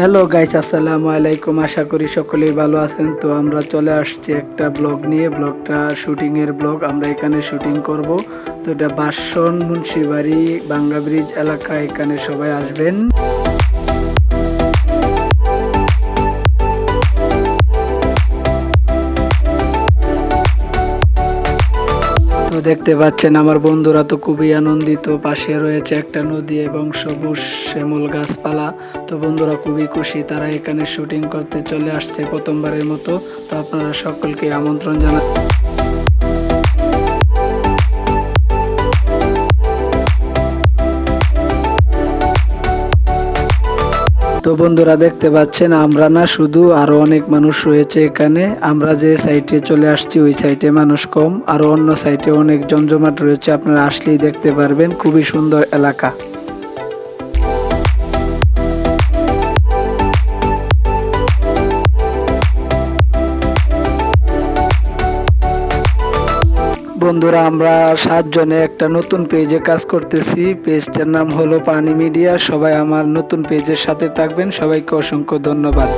Hello guys আসসালামু আলাইকুম। আশা করি সকলেই ভালো আছেন। তো আমরা চলে আসছি একটা ব্লগ নিয়ে। ব্লগটা শুটিং এর ব্লগ। আমরা এখানে শুটিং করব। তো এটা বাসন, মুন্সিবাড়ি বাংলা ব্রিজ এলাকা। এখানে সবাই আসবেন। তো দেখতে পাচ্ছেন, আমার বন্ধুরা তো খুবই আনন্দিত। পাশে রয়েছে একটা নদী এবং সবুজ শ্যামল গাছপালা। তো বন্ধুরা খুবই খুশি, তারা এখানে শুটিং করতে চলে আসছে প্রথমবারের মতো। তো আপনারা সকলকে আমন্ত্রণ জানা তো বন্ধুরা দেখতে পাচ্ছেন, আমরা না শুধু আরও অনেক মানুষ রয়েছে এখানে। আমরা যে সাইটে চলে আসছি, ওই সাইটে মানুষ কম। আরও অন্য সাইটে অনেক জমজমাট রয়েছে, আপনারা আসলেই দেখতে পারবেন। খুবই সুন্দর এলাকা। বন্ধুরা, আমরা সাতজনে একটা নতুন পেজে কাজ করতেছি। পেজটার নাম হলো পানি মিডিয়া সবাই আমার নতুন পেজের সাথে থাকবেন। সবাইকে অসংখ্য ধন্যবাদ।